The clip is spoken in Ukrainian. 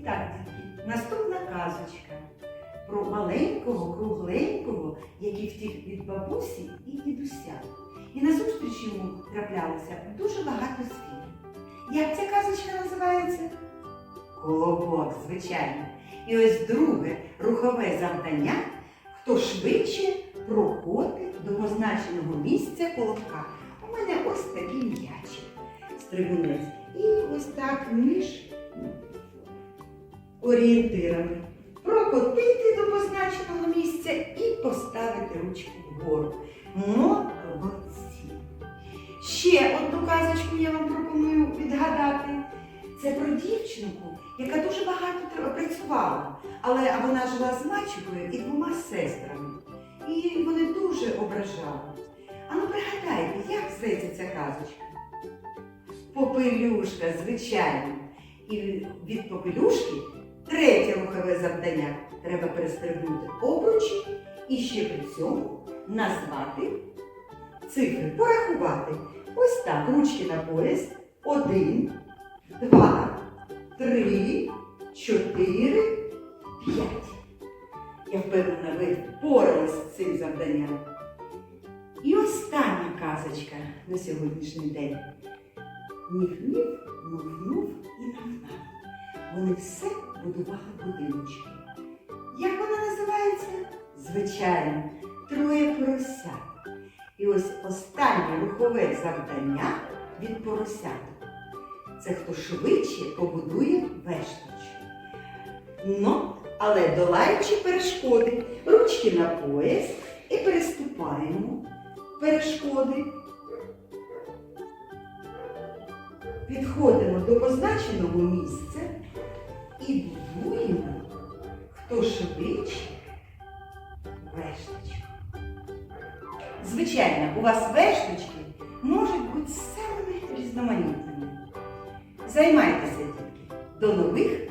так, дітки, наступна казочка про маленького, кругленького, який втік від бабусі і дідуся. І назустріч йому траплялося дуже багато звірів. Як ця казочка називається? Колобок, звичайно. І ось друге рухове завдання, хто швидше проходить до позначеного місця колобка. У мене ось такий м'ячик, стрибунець. І ось так між орієнтирами. Прокотити до позначеного місця і поставити ручку вгору. Молодці. Ще одну казочку я вам пропоную відгадати. Це про дівчинку, яка дуже багато працювала, але вона жила з мачухою і двома сестрами. І вони дуже ображали. А ну пригадайте, як зветься ця казочка? Попелюшка, звичайно. І від попелюшки третє рухове завдання. Треба перестрибнути обручі і ще при цьому назвати цифри, порахувати. Ось так, ручки на пояс. Один, два, три, чотири, п'ять. Я впевнена, ви впоралися з цим завданням. І остання казочка на сьогоднішній день. Ніг-ніг, нув-нув і нав-нав. Вони все будували будиночки. Як вона називається? Звичайно, троє поросят. І ось останнє рухове завдання від поросят. Це хто швидше побудує вешточку. Ну, але долаючи перешкоди, ручки на пояс і переступаємо перешкоди. Підходимо до позначеного місця і будуємо, хто швидше вешточку. Звичайно, у вас вешточки можуть бути самими різноманітними. Займайтеся, тільки. До нових